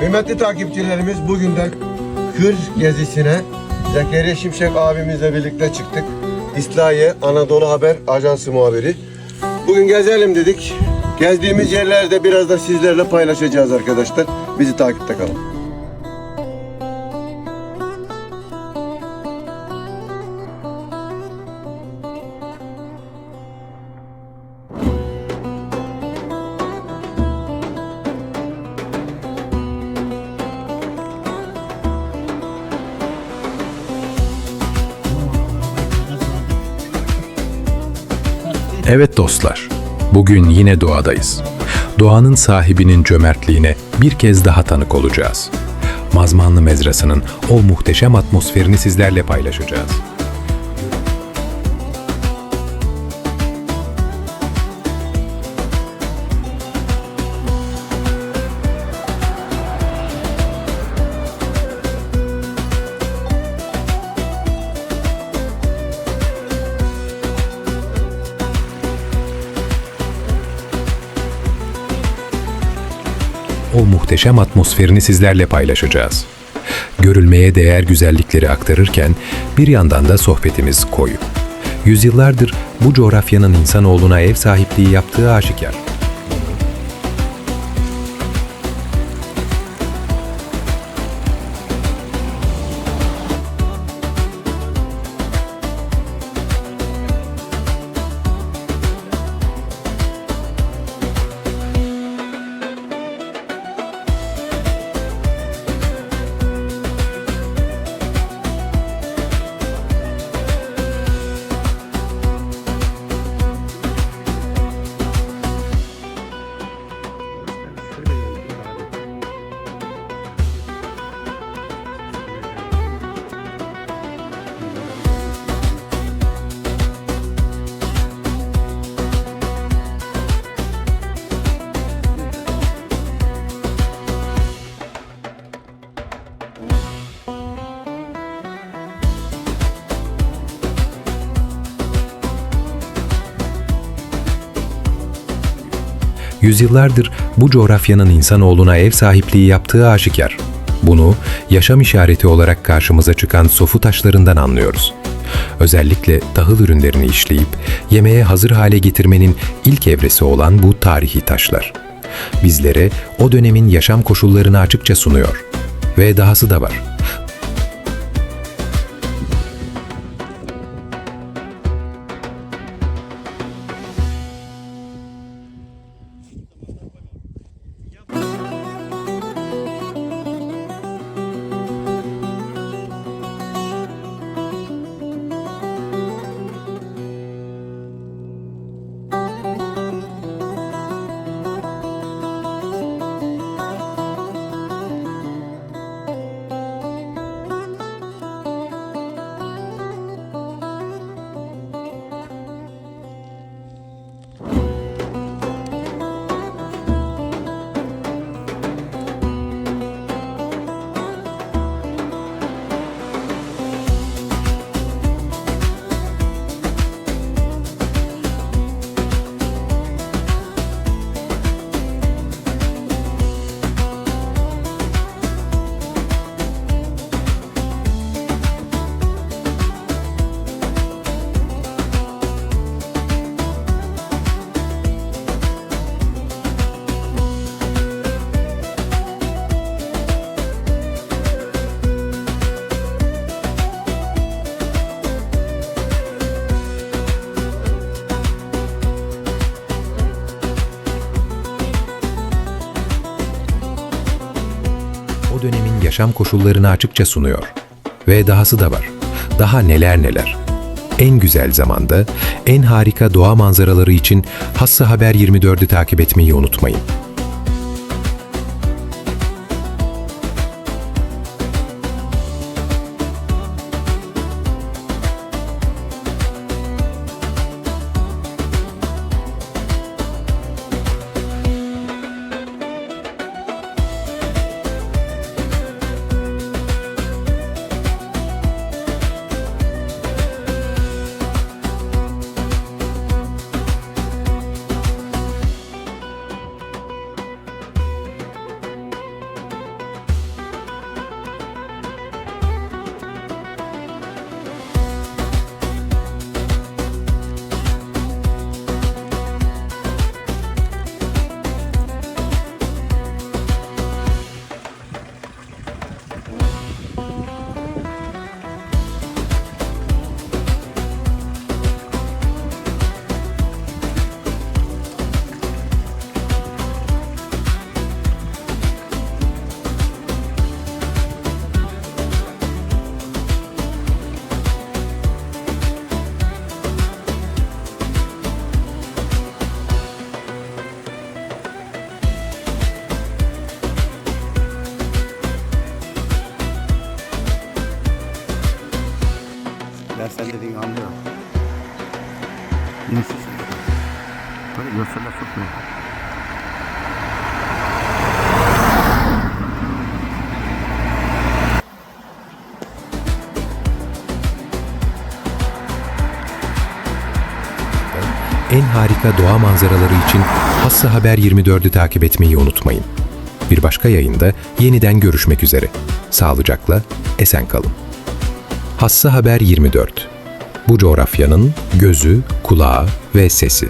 Kıymetli takipçilerimiz bugün de kır gezisine Zekeriya Şimşek abimizle birlikte çıktık. İslahiye Anadolu Haber Ajansı muhabiri. Bugün gezelim dedik. Gezdiğimiz yerlerde biraz da sizlerle paylaşacağız arkadaşlar. Bizi takipte kalın. Evet dostlar, bugün yine doğadayız. Doğanın sahibinin cömertliğine bir kez daha tanık olacağız. Mazmanlı Mezrası'nın o muhteşem atmosferini sizlerle paylaşacağız. O muhteşem atmosferini sizlerle paylaşacağız. Görülmeye değer güzellikleri aktarırken bir yandan da sohbetimiz koyu. Yüzyıllardır bu coğrafyanın insanoğluna ev sahipliği yaptığı aşikar. Yüzyıllardır bu coğrafyanın insanoğluna ev sahipliği yaptığı aşikar. Bunu yaşam işareti olarak karşımıza çıkan sofu taşlarından anlıyoruz. Özellikle tahıl ürünlerini işleyip yemeğe hazır hale getirmenin ilk evresi olan bu tarihi taşlar. Bizlere o dönemin yaşam koşullarını açıkça sunuyor. Ve dahası da var. Dönemin yaşam koşullarını açıkça sunuyor. Ve dahası da var. Daha neler neler. En güzel zamanda, en harika doğa manzaraları için Hassa Haber 24'ü takip etmeyi unutmayın. Sen dediğini anlıyorum. Neyse. Böyle görseller çok güzel. En harika doğa manzaraları için Hassa Haber 24'ü takip etmeyi unutmayın. Bir başka yayında yeniden görüşmek üzere. Sağlıcakla, esen kalın. Hassa Haber 24 Bu coğrafyanın gözü, kulağı ve sesi.